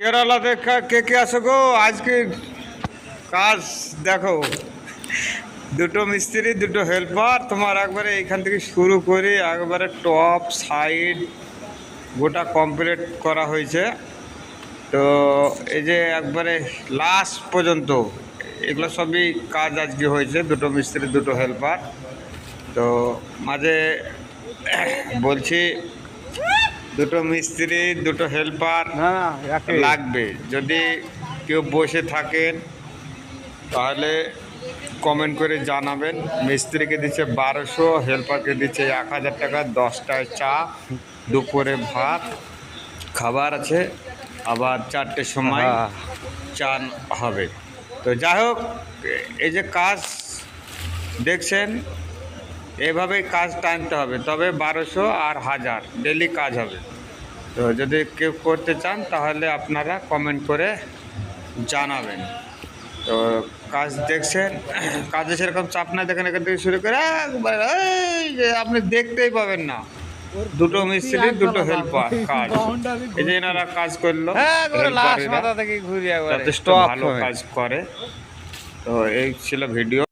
কেরালা দেখা, কে কে আসো গো? আজকে কাজ দেখো। দুটো মিস্ত্রি, দুটো হেল্পার, তোমার একবারে এইখান থেকে শুরু করে একবারে টপ সাইড গোটা কমপ্লিট করা হয়েছে। তো এই যে একবারে লাস্ট পর্যন্ত, এগুলো সবই কাজ আজকে হয়েছে, দুটো মিস্ত্রি, দুটো হেল্পার। তো মাঝে বলছি দুটো মিস্ত্রি দুটো হেল্পার লাগবে। যদি কেউ বসে থাকেন তাহলে কমেন্ট করে জানাবেন। মিস্ত্রিকে দিচ্ছে বারোশো হেল্পারকে দিচ্ছে এক হাজার টাকা দশটায় চা দুপুরে ভাত খাবার আছে আবার চারটের সময়। চান হবে। তো যাই হোক এই যে কাজ দেখছেন এভাবেই কাজ টানতে হবে। তবে বারোশো আর হাজার ডেলি কাজ হবে। তো যদি কেউ করতে চান তাহলে আপনারা কমেন্ট করে জানাবেন। তো কাজ দেখছেন কাজে সেরকম চাপ না দেখেন এখান থেকে শুরু করে একবারে এই যে আপনি দেখতেই পাবেন না। দুটো মিস্ত্রি দুটো হেল্পার কাজ। এই যে এনারা কাজ করল হ্যাঁ যথেষ্ট ভালো কাজ করে। তো এই ছিল ভিডিও।